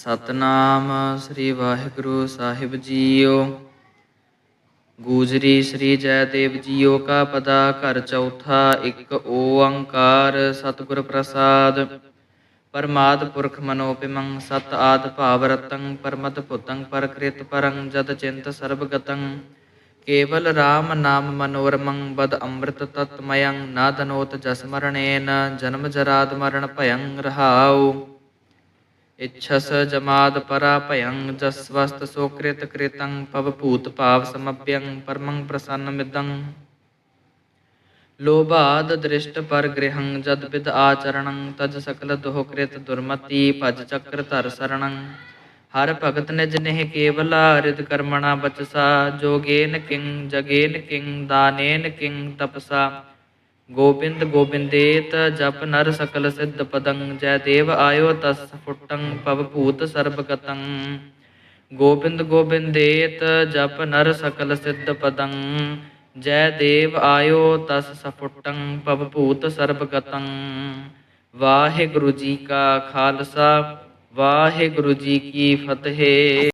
ਸਤਨਾਮ ਸ੍ਰੀ ਵਾਹਿਗੁਰੂ ਸਾਹਿਬ ਜੀਓ। ਗੂਜਰੀ ਸ੍ਰੀ ਜੈਦੇਵ ਜੀਓ ਕਾ ਪਦਾ, ਘਰ ਚੌਥਾ ਇੱਕ ਓੰਕਾਰ ਸਤਿਗੁਰ ਪ੍ਰਸਾਦ। ਪਰਮਾਦ ਪੁਰਖ ਮਨੋਪਿਮੰ ਸਤ ਆਦ ਭਾਵ ਰਤੰ ਪਰਮਤ ਭੁਤੰ ਪਰਕ੍ਰਿਤ ਪਰੰ ਜਦ ਚਿੰਤ ਸਰਬ ਗਤੰ। ਕੇਵਲ RAM ਨਾਮ ਮਨੋਰਮੰ, ਬਦ ਅੰਮ੍ਰਿਤ ਤਤਮਯੰ, ਨਾ ਦਨੋਤ ਜਸ ਜਨਮ ਜਰਾਦ ਮਰਨ ਭਯੰ ਰਹਾਉ। ਇਛਸ ਜਮਾਦ ਪਰਾ ਭਯੰ ਜਸਵਸਤ ਸੋਕ੍ਰਿਤ ਕ੍ਰਿਤੰ ਪਵ ਭੂਤ ਭਾਵ ਸਮਭਯੰ, ਪਰਮੰ ਪ੍ਰਸੰਨ ਮਿਦੰ। ਲੋਭਾਦ ਦ੍ਰਿਸ਼ਟ ਪਰ ਗ੍ਰਹੰ, ਜਦ ਵਿਦ ਆਚਰਣੰ, ਤਜ ਸਕਲ ਦੋਹ ਕ੍ਰਿਤ ਦੁਰਮਤੀ, ਭਜ ਚੱਕਰ ਹਰ ਭਗਤ ਨਿਜ ਨਹਿ ਕੇਵਲਾ ਰਿਦ ਕਰਮਣਾ ਬਚਸਾ, ਜੋਗੇਨ ਕਿੰ, ਜਗੇਨ ਕਿੰ, ਦਾਨੇਨ ਕਿੰ, ਤਪਸਾ। ਗੋਬਿੰਦ ਗੋਬਿੰਦੇਤ ਜਪ ਨਰ ਸਕਲ ਸਿੱਧ ਪਦੰ, ਜੈ ਦੇਵ ਆਇਓ ਤਸ ਫੁੱਟੰ ਪਵ ਭੂਤ ਸਰਬ ਗਤੰ। ਗੋਬਿੰਦ ਗੋਬਿੰਦੇਤ ਜਪ ਨਰ ਸਕਲ ਸਿੱਧ ਪਦੰ, ਜੈ ਦੇਵ ਆਇਓ ਤਸ ਸਫੁੱਟੰ ਪਵ ਭੂਤ ਸਰਬ ਗਤੰ। ਵਾਹਿਗੁਰੂ ਜੀ ਕਾ ਖਾਲਸਾ, ਵਾਹਿਗੁਰੂ ਜੀ ਕੀ ਫਤਿਹ।